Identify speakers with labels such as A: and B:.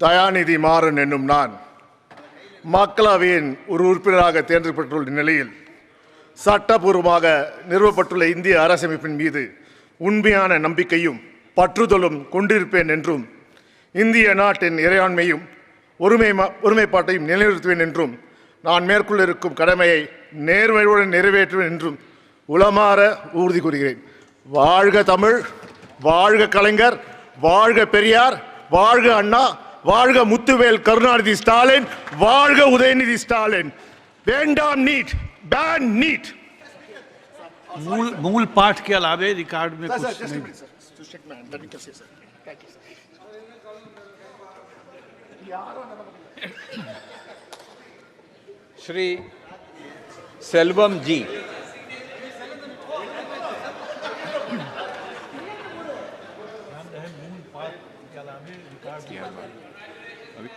A: தயாநிதி மாறன் என்னும் நான் மக்களவையின் ஒரு உறுப்பினராக தேர்ந்தெடுக்கப்பட்டுள்ள நிலையில் சட்டபூர்வமாக நிறுவப்பட்டுள்ள இந்திய அரசமைப்பின் மீது உண்மையான நம்பிக்கையும் பற்றுதலும் கொண்டிருப்பேன் என்றும் இந்திய நாட்டின் இறையாண்மையும் ஒருமை ஒருமைப்பாட்டையும் நிலைநிறுத்துவேன் என்றும் நான் மேற்கொள்ள இருக்கும் கடமையை நேர்மையுடன் நிறைவேற்றுவேன் என்றும் உளமாற உறுதி கூறுகிறேன். வாழ்க தமிழ் வாழ்க கலைஞர் வாழ்க பெரியார் வாழ்க அண்ணா வாழ்க முத்துவேல் கருணாநிதி ஸ்டாலின் வாழ்க உதயநிதி ஸ்டாலின் வேண்டாம் நீட் பேன் நீட்
B: मूल मूल पाठ के अलावे रिकॉर्ड में कुछ नहीं
C: श्री सेल्वम जी Yalan bir yukarı. Abi